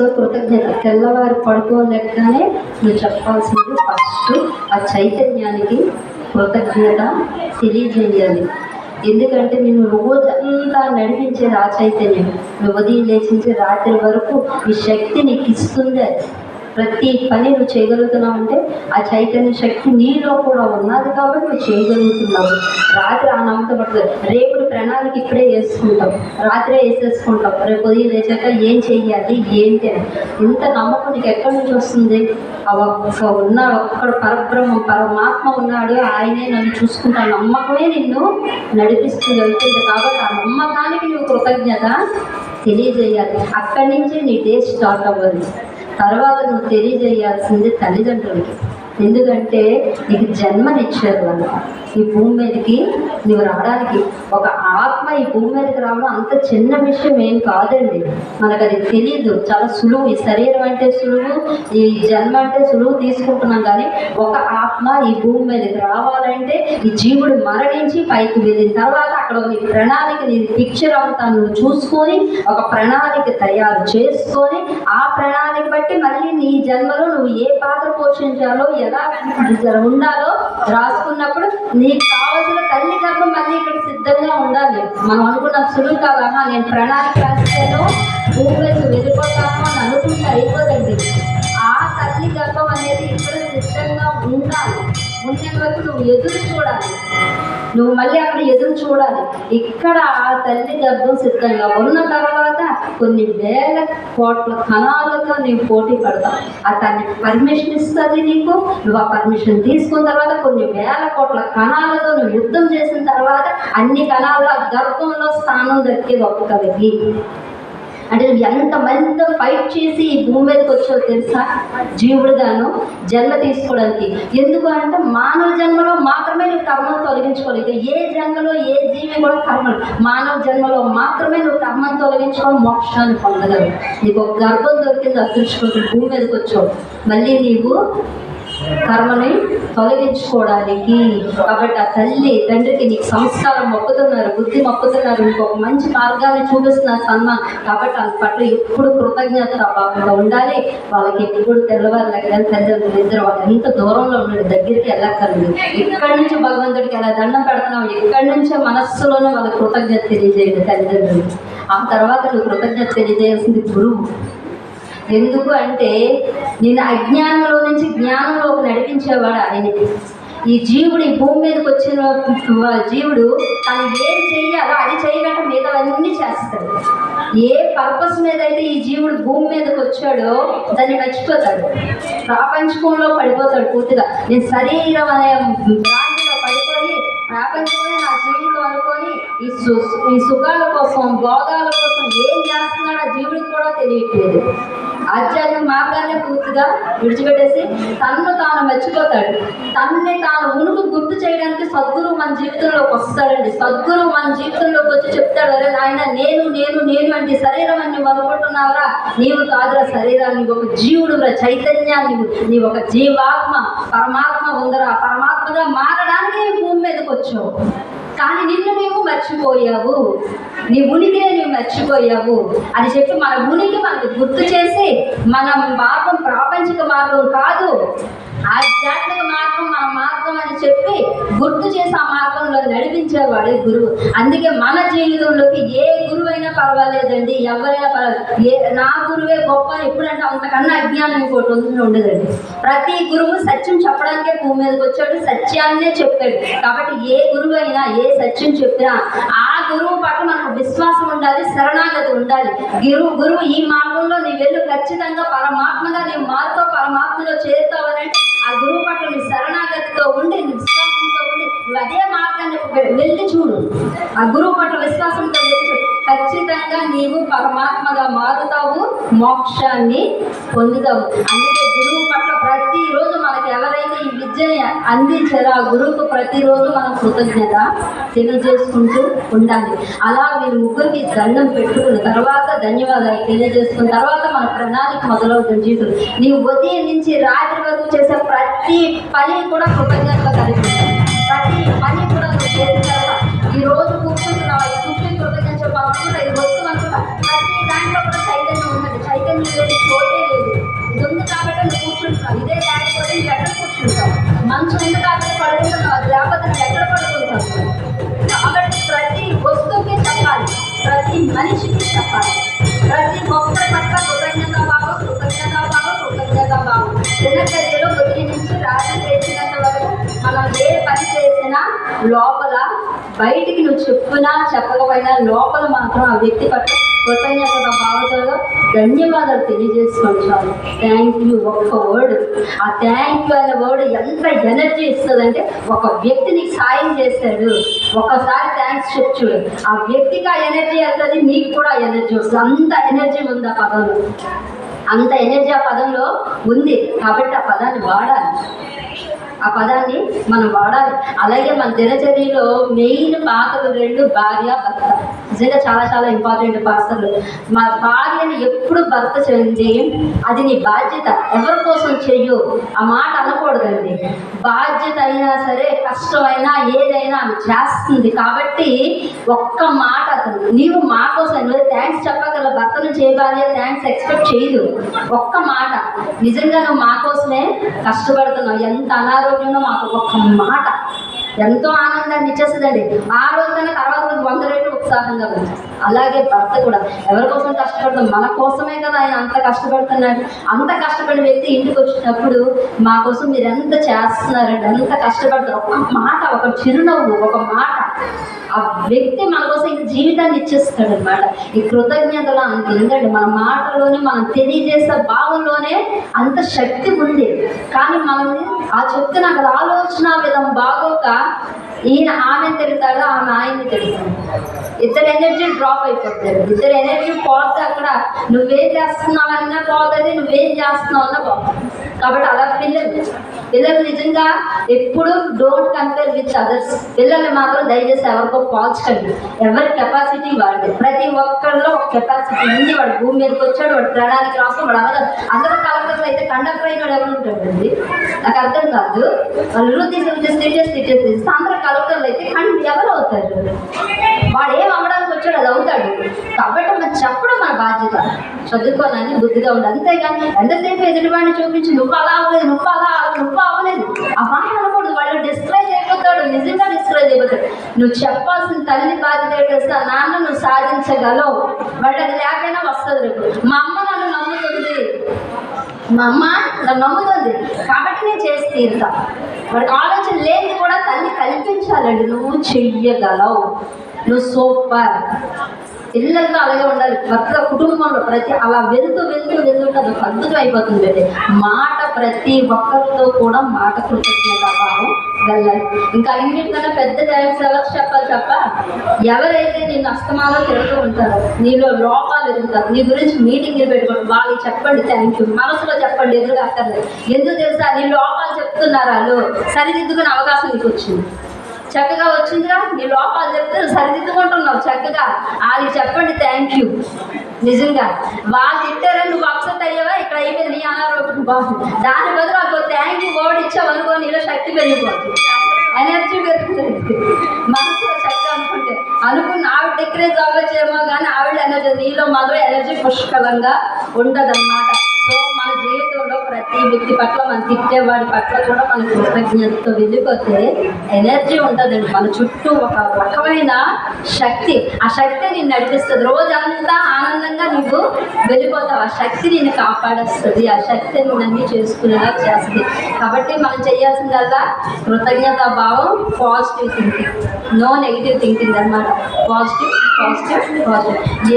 So కృతజ్ఞత. తెల్లవారు పడుకోలేకనే నువ్వు చెప్పాల్సింది ఫస్ట్ ఆ చైతన్యానికి కృతజ్ఞత తెలియజేయాలి. ఎందుకంటే నేను రోజంతా నడిపించేది ఆ చైతన్యం. నువ్వు ఉదయం లేచించి రాత్రి వరకు ఈ శక్తి నీకు ఇస్తుంది. ప్రతి పని నువ్వు చేయగలుగుతున్నావు అంటే ఆ చైతన్య శక్తి నీలో కూడా ఉన్నది కాబట్టి నువ్వు చేయగలుగుతున్నావు. రాత్రి ఆ నమ్మకం పడుతుంది. రేపు ప్రణాళిక ఇప్పుడే వేసుకుంటాం రాత్రే వేసేసుకుంటాం. రేపు ఉదయం లేచాక ఏం చెయ్యాలి ఏంటి అని. ఇంత నమ్మకం నీకు ఎక్కడి నుంచి వస్తుంది? ఆ ఒక్క పరబ్రహ్మ పరబ్రహ్మం పరమాత్మ ఉన్నాడు. ఆయనే నన్ను చూసుకుంటా. నమ్మకమే నిన్ను నడిపిస్తుంది వెళ్తుంది కాబట్టి ఆ నమ్మకానికి నువ్వు కృతజ్ఞత తెలియజేయాలి. అక్కడి నుంచే నీ డే స్టార్ట్ అవ్వాలి. తర్వాత నువ్వు తెలియజేయాల్సింది తల్లిదండ్రులకి. ఎందుకంటే నీకు జన్మనిచ్చారు వాళ్ళు ఈ భూమి మీదకి నువ్వు రావడానికి ఒక ఆత్మ ఈ భూమి మీదకి రావడం అంత చిన్న విషయం ఏం కాదండి. మనకు అది తెలియదు చాలా సులువు. ఈ శరీరం అంటే సులువు ఈ జన్మ అంటే సులువు తీసుకుంటున్నాం కానీ ఒక ఆత్మ ఈ భూమి మీదకి రావాలంటే ఈ జీవుడు మరణించి పైకి వెళ్ళిన తర్వాత అక్కడ నీ ప్రణాళిక నీ పిక్చర్ అంతా నువ్వు చూసుకొని ఒక ప్రణాళిక తయారు చేసుకొని ఆ ప్రణాళిక బట్టి మళ్ళీ నీ జన్మలో నువ్వు ఏ పాత్ర పోషించాలో ఎలా ఉండాలో రాసుకున్నప్పుడు నీకు కావలసిన తల్లి గర్భం మళ్ళీ ఇక్కడ సిద్ధంగా ఉండాలి. మనం అనుకున్న సులువు కాదమ్మా నేను ప్రణాళిక రాస్తాను భూమిలోకి వెళ్ళిపోతాను అని అనుకుంటే అయిపోదండి. ఆ తల్లి గర్భం అనేది ఇక్కడ సిద్ధంగా ఉండాలి. ఉండే వరకు నువ్వు ఎదురు చూడాలి. నువ్వు మళ్ళీ అక్కడ ఎదురు చూడాలి. ఇక్కడ ఆ తల్లి గర్భం సిద్ధంగా ఉన్న తర్వాత కొన్ని వేల కోట్ల కణాలతో నీవు పోటీ పడతావు. ఆ తల్లి పర్మిషన్ ఇస్తుంది నీకు. నువ్వు ఆ పర్మిషన్ తీసుకున్న తర్వాత కొన్ని వేల కోట్ల కణాలతో నువ్వు యుద్ధం చేసిన తర్వాత అన్ని కణాల గర్భంలో స్థానం దక్కేది వ్యక్తి. అంటే నువ్వు ఎంత మందితో ఫైట్ చేసి ఈ భూమి మీదకి వచ్చావు తెలుసా? జీవుడుగాను జన్మ తీసుకోవడానికి. ఎందుకు అంటే మానవ జన్మలో మాత్రమే నువ్వు కర్మను తొలగించుకోలేదు. ఏ జన్మలో ఏ జీవి కూడా కర్మలు. మానవ జన్మలో మాత్రమే నువ్వు కర్మను తొలగించుకొని మోక్షాన్ని పొందగలవు. నీకు ఒక గర్భం దొరికింది అదృష్టం భూమి మీదకి వచ్చావు. మళ్ళీ నీవు కర్మని తొలగించుకోవడానికి కాబట్టి ఆ తల్లి తండ్రికి నీకు సంస్కారం మొక్కుతున్నారు బుద్ధి మొక్కుతున్నారు ఇంకొక మంచి మార్గాన్ని చూపిస్తున్నారు సన్మాన్ కాబట్టి వాళ్ళ పట్ల ఎప్పుడు కృతజ్ఞత భావంగా ఉండాలి. వాళ్ళకి ఎప్పుడు తెల్లవారు లెక్కలు తల్లిదండ్రులు ఇద్దరు వాళ్ళు ఎంత దూరంలో ఉండండి దగ్గరికి వెళ్ళక్కర్లేదు. ఇక్కడి నుంచి భగవంతుడికి ఎలా దండం పెడుతున్నాం ఇక్కడి నుంచే మనస్సులోనే వాళ్ళకి కృతజ్ఞత తెలియజేయండి తల్లిదండ్రులు ఆ తర్వాత నువ్వు కృతజ్ఞత తెలియజేయాల్సింది గురువు. ఎందుకు అంటే నేను అజ్ఞానంలో నుంచి జ్ఞానంలోకి నడిపించేవాడు ఆయన ఈ జీవుడు ఈ భూమి మీదకి వచ్చిన జీవుడు తను ఏం చెయ్యాలో అది చేయకుండా మిగతావన్నీ చేస్తాడు. ఏ పర్పస్ మీద అయితే ఈ జీవుడు భూమి మీదకి వచ్చాడో దాన్ని మర్చిపోతాడు. ప్రాపంచకంలో పడిపోతాడు పూర్తిగా. నేను శరీరం అనే దాంట్లో పడిపోయి ప్రాపంచమే నా జీవితం అనుకొని ఈ సు ఈ సుఖాల కోసం భోగాల కోసం ఏం చేస్తున్నాడో ఆ జీవుడికి కూడా తెలియట్లేదు. ఆధ్యాత్మిక మార్గాన్ని పూర్తిగా విడిచిపెట్టేసి తనను తాను మర్చిపోతాడు తనని తాను ఉనుకు గుర్తు చేయడానికి సద్గురువు మన జీవితంలోకి వస్తాడండి. సద్గురువు మన జీవితంలోకి వచ్చి చెప్తాడు అరే నాయన నేను నేను నేను అంటే శరీరం అని నువ్వు నీవు కాదురా శరీరాన్ని ఒక జీవుడు చైతన్యాన్ని నీ ఒక జీవాత్మ పరమాత్మ ఉందరా. పరమాత్మగా మారడానికి భూమి మీదకి వచ్చావు. కానీ నిన్ను నీవు మర్చిపోయావు. నీ ఉనికినే నీవు మర్చిపోయావు. అని చెప్పి మన ఉనికి మనకు గుర్తు చేసి మన మార్గం ప్రాపంచిక మార్గం కాదు ఆధ్యాత్మిక మార్గం మన మార్గం అని చెప్పి గుర్తు చేసి ఆ మార్గంలో నడిపించేవాడు గురువు. అందుకే మన జీవితంలోకి ఏ గురువు పర్వాలేదండి ఎవరైనా పర్వాలేదు ఏ నా గురువే గొప్ప ఎప్పుడంటే అంతకన్నా అజ్ఞానం ఇంకోటి ఉండదండి. ప్రతి గురువు సత్యం చెప్పడానికే భూమి మీదకి వచ్చాడు సత్యాన్నే చెప్పాడు. కాబట్టి ఏ గురువు అయినా ఏ సత్యం చెప్పినా ఆ గురువు పట్ల మనకు విశ్వాసం ఉండాలి శరణాగతి ఉండాలి. గురువు గురువు ఈ మార్గంలో నీ వెళ్ళు ఖచ్చితంగా పరమాత్మగా నీ మారుతో పరమాత్మలో చేరుతావని ఆ గురువు పట్ల నీ శరణాగతితో ఉండి నీ విశ్వాసంతో ఉండి నువ్వు అదే మార్గాన్ని వెళ్ళి చూడు. ఆ గురువు పట్ల విశ్వాసంతో వెళ్ళి ఖచ్చితంగా నీవు పరమాత్మగా మారుతావు మోక్షాన్ని పొందుతావు. అందుకే గురువు పట్ల ప్రతిరోజు మనకి ఎవరైతే ఈ విద్యని అందించారో ఆ గురువుకు ప్రతిరోజు మనం కృతజ్ఞత తెలియజేసుకుంటూ ఉండాలి. అలా మీరు ముగ్గురికి దండం పెట్టుకున్న తర్వాత ధన్యవాదాలు తెలియజేసుకున్న తర్వాత మన ప్రణాళిక మొదలవుతుంది జీవితం. నీవు ఉదయం నుంచి రాత్రి వరకు చేసే ప్రతి పని కూడా కృతజ్ఞత కలిగి ప్రతి పని ఇదే లేకపోతే నువ్వు ఎక్కడ కూర్చుంటావు మంచం ఉంది కాబట్టి పడుకుంటున్నావు? అది లేకపోతే నువ్వు ఎక్కడ పడుకుంటావు కాబట్టి ప్రతి వస్తువుకి చెప్పాలి. ప్రతి మనిషికి చెప్పాలి. ప్రతి మొక్క పట్ల కృతజ్ఞత భావం కృతజ్ఞత భావం కృతజ్ఞత భావం. దినచర్యలో ఉదయం నుంచి రాత్రి చేసినంత వరకు మనం ఏ పని చేసినా లోపల బయటికి నువ్వు చెప్పునా చెప్పకపోయినా లోపల మాత్రం ఆ వ్యక్తి పట్ల కృతజ్ఞత భావతలో ధన్యవాదాలు తెలియజేసుకుంటాను థ్యాంక్ యూ ఒక్క వర్డ్ ఆ థ్యాంక్ యూ అనే వర్డ్ ఎంత ఎనర్జీ ఇస్తుందంటే ఒక వ్యక్తి నీకు సాయం చేశాడు ఒకసారి థ్యాంక్స్ చెప్పు ఆ వ్యక్తికి ఆ ఎనర్జీ వెళ్తుంది నీకు కూడా ఎనర్జీ వస్తుంది. అంత ఎనర్జీ ఉంది ఆ పదంలో. అంత ఎనర్జీ ఆ పదంలో ఉంది. కాబట్టి ఆ పదాన్ని వాడాలి. ఆ పదాన్ని మనం వాడాలి. అలాగే మన దినచర్యలో మెయిన్ పాత్రలు రెండు భార్య భర్త. నిజంగా చాలా చాలా ఇంపార్టెంట్ పాత్రలు మా భార్యని ఎప్పుడు భర్త చెంది అది నీ బాధ్యత. ఎవరి కోసం చెయ్యు? ఆ మాట అనకూడదండి. బాధ్యత అయినా సరే కష్టమైనా ఏదైనా ఆమె చేస్తుంది. కాబట్టి ఒక్క మాట అతను. నీవు మా కోసం నువ్వు థ్యాంక్స్ చెప్పగల భర్త నుంచి ఏ భార్య థ్యాంక్స్ ఎక్స్పెక్ట్ చేయదు. ఒక్క మాట. నిజంగా నువ్వు మా కోసమే కష్టపడుతున్నావు. ఎంత ఆరోగ్యంలో మాకు ఒక్క మాట. ఎంతో ఆనందాన్ని ఇచ్చేస్తుందండి. ఆ రోజు తర్వాత ఉత్సాహంగా ఉంది. అలాగే భర్త కూడా ఎవరి కోసం కష్టపడతాం? మన కోసమే కదా ఆయన అంత కష్టపడుతున్నాడు. అంత కష్టపడిన వ్యక్తి ఇంటికి వచ్చినప్పుడు మా కోసం మీరు ఎంత చేస్తున్నారండి ఎంత కష్టపడతారు? ఒక మాట ఒక చిరునవ్వు ఒక మాట. ఆ వ్యక్తి మన కోసం ఇంక జీవితాన్ని ఇచ్చేస్తాడు అనమాట ఈ కృతజ్ఞతలో అంత ఎందుకంటే మన మాటలోనే మనం తెలియజేసే భావంలోనే అంత శక్తి ఉంది. కానీ మనం ఆ చెప్తున్న నాకు ఆలోచన విధం బాగోక ఈయన ఆమెను తిడతాడు ఆమె ఆయన్ని తిడతాడు ఇద్దరు ఎనర్జీ డ్రాప్ అయిపోతారు. ఇద్దరు ఎనర్జీ పోతే అక్కడ నువ్వేం చేస్తున్నావు అన్నా పోతుంది నువ్వేం చేస్తున్నావు అన్నా పోతుంది. కాబట్టి అలా పిల్లలు. పిల్లలు నిజంగా ఎప్పుడు డోంట్ కంపేర్ విత్ అదర్స్ పిల్లల్ని మాత్రం దయచేసి ఎవరికో పోల్చకండి ఎవరి కెపాసిటీ వాడిది ప్రతి ఒక్కరు ఒక కెపాసిటీ ఉంది వాడు భూమి మీదకి వచ్చాడు వాడు ప్రణాళిక రాస్తాడు వాడు అవదు అందరూ కలెక్టర్లు అయితే కండక్టర్ అయిన వాడు ఎవరు ఉంటాడండి నాకు అర్థం కాదు. వాళ్ళు వృద్ధి స్టేటస్ స్టేటస్ అందరూ కలెక్టర్లు అయితే కండి ఎవరు అవుతారు? వాడు ఏం అవ్వడానికి వచ్చాడు అది అవుతాడు. కాబట్టి మనం చెప్పడం మన బాధ్యత. చదువుకోవాలని బుద్ధిగా ఉండాలి. అంతేగాని ఎంతసేపు ఎదుటివాడిని చూపించి నువ్వు అలా అవ్వలేదు నువ్వు అలా నువ్వు అవ్వలేదు. ఆ మాట నువ్వు చెప్పాల్సిన తల్లి బాధ్యత ఏంటంటే నాన్న నువ్వు సాధించగలవు. వాడు అది లేకైనా వస్తుంది రేపు. మా అమ్మ నన్ను నమ్ముతుంది. మా అమ్మ నన్ను నమ్ముతుంది. కాబట్టి నేను చేసి తీరుతా వాడికి ఆలోచన లేని కూడా తల్లి కల్పించాలండి. నువ్వు చెయ్యగలవు. నువ్వు సూపర్. పిల్లలతో అలాగే ఉండాలి. భర్త కుటుంబంలో ప్రతి అలా వెళ్తూ వెళ్తూ వెళ్తుంటే అది అద్భుతం అయిపోతుంది మాట ప్రతి ఒక్కరితో కూడా మాట కృతజ్ఞత భావం వెళ్ళాలి ఇంకా అన్నింటికన్నా పెద్ద థ్యాంక్స్ ఎవరు చెప్పాలి తప్ప ఎవరైతే నిన్ను అస్తమాలో తిరుగుతూ ఉంటారో నీలో లోపాలు ఎదుగుతారు నీ గురించి మీటింగ్లు పెట్టుకోండి వాళ్ళకి చెప్పండి థ్యాంక్ యూ మనసులో చెప్పండి ఎదురుగా అక్కర్లేదు ఎందుకు తెలుసా? నీ లోపాలు చెప్తున్నారు? వాళ్ళు సరిదిద్దుకునే అవకాశం నీకు వచ్చింది చక్కగా వచ్చిందిగా నీ లోపాలు చెప్తే సరిదిద్దుకుంటున్నావు చక్కగా. వాళ్ళకి చెప్పండి థ్యాంక్ యూ నిజంగా. వాళ్ళు తిట్టారని నువ్వు అప్సెట్ అయ్యావా? ఇక్కడ అయిపోయింది నీ అనారోగ్యం బాగుంది దాని బదులు ఒక థ్యాంక్ యూ వర్డ్ ఇచ్చావు అనుకో నీలో శక్తి పెరిగిపోతుంది ఎనర్జీ పెరుగుతుంది. మనసులో చక్కగా అనుకుంటే. అనుకున్న ఆవిడ డిక్రేజ్ అవ్వచ్చేమో కానీ ఆవిడ ఎనర్జీ నీలో మాత్రం ఎనర్జీ పుష్కలంగా ఉండదన్నమాట సో మన జీవితం ప్రతి వ్యక్తి పట్ల మనం తిట్టేవాడి పట్ల కూడా మన కృతజ్ఞతతో వెళ్ళిపోతే ఎనర్జీ ఉంటుందండి. మన చుట్టూ ఒక రకమైన శక్తి. ఆ శక్తి నిన్ను నడిపిస్తుంది. రోజంతా ఆనందంగా నువ్వు వెళ్ళిపోతావు. ఆ శక్తి నిన్ను కాపాడేస్తుంది. ఆ శక్తి నేను అన్ని చేసుకునేలా చేస్తుంది. కాబట్టి మనం చేయాల్సిందల్లా కృతజ్ఞత భావం positive thinking no negative thinking అనమాట పాజిటివ్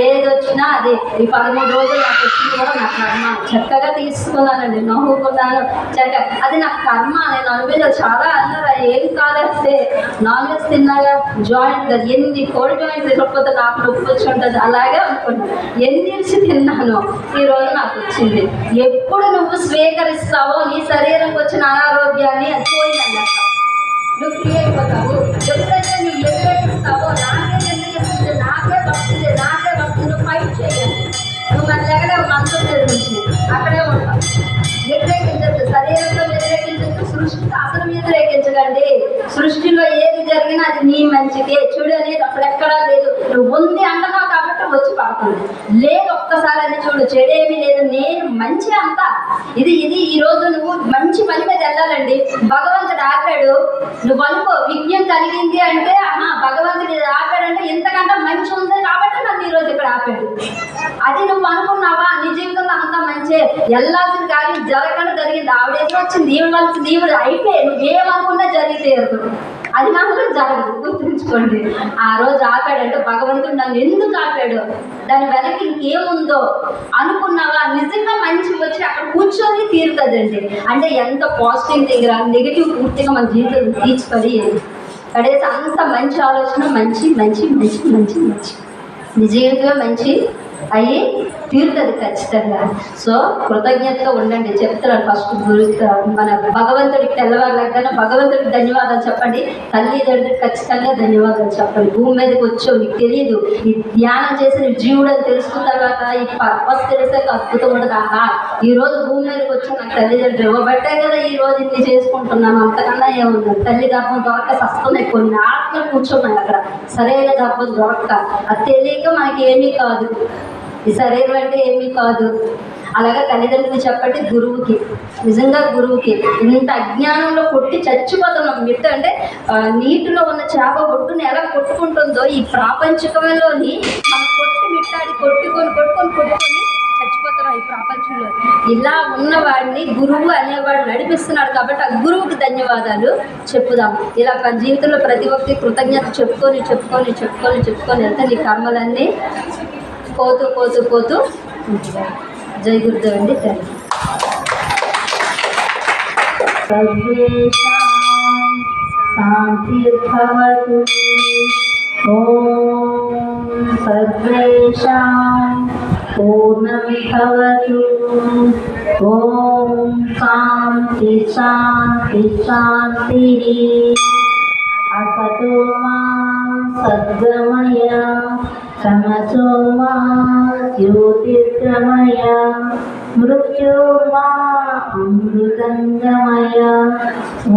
ఏది వచ్చినా అదే. ఈ పదమూడు రోజులు నాకు వచ్చింది కూడా నా కర్మ. చక్కగా తీసుకున్నానండి. నవ్వుకున్నాను. చక్కగా. అది నా కర్మ నేను అనుభవించాను చాలా అన్నారు ఏం కాదంటే నాన్ వెజ్ తిన్నాగా జాయింట్ కదా ఎన్ని కోడి జాయింట్ తినకపోతే నాకు నొప్పి వచ్చి ఉంటుంది. అలాగే అనుకున్నాను ఎన్ని ఇచ్చి తిన్నాను ఈ రోజు నాకు వచ్చింది. ఎప్పుడు నువ్వు స్వీకరిస్తావో నీ శరీరంకి వచ్చిన అనారోగ్యాన్ని అది పోయిందండి నువ్వు ఫ్రీ అయిపోతావు. ఎప్పుడైతే నువ్వు మన నుంచి అక్కడే వ్యతిరేకించద్దు వ్యతిరేకించద్దు సృష్టితో అసలు వ్యతిరేకించకండి సృష్టిలో ఏది జరిగినా అది నీ మంచిదే చూడు అనేది అసలు ఎక్కడా లేదు. నువ్వు ఉంది అంటున్నావు కాబట్టి వచ్చి పడుతుంది లేదు ఒక్కసారి అని చూడు చెడేమీ లేదు. నేను మంచి అంతా. ఇది ఇది ఈ రోజు నువ్వు మంచి పని మీద వెళ్ళాలండి. భగవంతుడు ఆపాడు. నువ్వు అనుకో విజ్ఞం కలిగింది అంటే ఆహా భగవంతుడు ఆపాడంటే ఇంతకంటే మంచి ఉంది కాబట్టి ఈరోజు రోజు ఇక్కడ ఆపాడు అది నువ్వు అనుకున్నావా? నీ జీవితంలో అంతా మంచి. వెళ్ళాల్సింది కానీ జరగకుండా జరిగింది. ఆవిడ ఎదురు వచ్చింది. ఇవ్వాల్సింది ఈవిడ నువ్వు నువ్వేమనుకున్నా జరిగితే అది మాత్రం జరగదు. గుర్తుంచుకోండి. ఆ రోజు ఆపాడంటే భగవంతుడు నన్ను ఎందుకు ఆపాడు? దాని వెనక ఇంకేముందో? అనుకున్నావా? నిజంగా మంచి వచ్చి అక్కడ కూర్చొని తీరుతుందండి. అంటే ఎంత పాజిటివ్ దగ్గర నెగిటివ్ పూర్తిగా మన జీవితం తీర్చిపడి కడేసి అంత మంచి ఆలోచన మంచి మంచి మంచి మంచి మంచి. నిజంగా మంచి అయ్యి తీరుతుంది ఖచ్చితంగా. సో కృతజ్ఞతగా ఉండండి. చెప్తున్నాను ఫస్ట్ గురు మన భగవంతుడికి తెల్లవారులాగానే భగవంతుడికి ధన్యవాదాలు చెప్పండి. తల్లిదండ్రులకు ఖచ్చితంగా ధన్యవాదాలు చెప్పండి. భూమి మీదకి వచ్చావు నీకు తెలియదు ఈ ధ్యానం చేసి నీ జీవుడు అని తెలుసుకున్న తర్వాత ఈ పర్పస్ తెలిసాక అద్భుతం ఉండదు. ఆహా ఈ రోజు భూమి మీదకి వచ్చి నాకు తల్లిదండ్రులు ఇవ్వబట్టే కదా ఈ రోజు ఇది చేసుకుంటున్నాను. అంతకన్నా ఏముంది? తల్లి గర్భం దొరక సస్తున్నాయి. కొన్ని ఆత్మలు కూర్చున్నాయి అక్కడ. సరైన గర్భం దొరక అది తెలియక మనకి ఏమీ కాదు. ఈ అంటే ఏమీ కాదు. అలాగే తల్లిదండ్రులు చెప్పండి గురువుకి నిజంగా గురువుకి ఇంత అజ్ఞానంలో కొట్టి చచ్చిపోతున్నాం. మిట్ట అంటే నీటిలో ఉన్న చేప ఒట్టుని ఎలా కొట్టుకుంటుందో ఈ ప్రాపంచికంలోని మనం కొట్టి మిట్టాడి కొట్టుకొని కొట్టుకొని కొట్టుకొని చచ్చిపోతున్నాం ఈ ప్రపంచంలో. ఇలా ఉన్నవాడిని గురువు అనేవాడు నడిపిస్తున్నాడు కాబట్టి ఆ గురువుకి ధన్యవాదాలు చెప్పుదాం. ఇలా మన జీవితంలో ప్రతి ఒక్కరి కృతజ్ఞత చెప్పుకొని చెప్పుకొని చెప్పుకొని చెప్పుకొని వెళ్తే నీ కర్మలన్నీ పోతూ పోతూ పోతూ ఉంటాయి. జై గురుదేవ్ అండి థ్యాంక్ శాంతిర్భవతు ఓం సర్వేషాం పూర్ణం భవతు ఓం శాంతి శాంతి శాంతి असतो मा सद्गमय तमसो मा ज्योतिर्गमय मृत्यो मा अमृतङ्गमय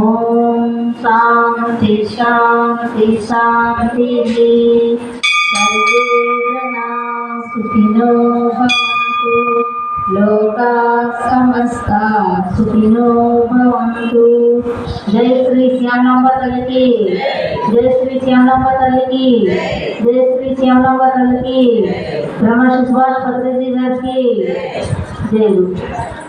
ॐ शान्ति शान्ति शान्तिः सर्वे जना सुखिनो भवन्तु लोका समस्ता सुखिनो भवन्तु। जय श्री श्यामांबा तल्ली की जय श्री श्यामांबा तल्ली की जय श्री श्यामांबा तल्ली की ब्रह्म सुभाष पत्र जी की जय गुरु।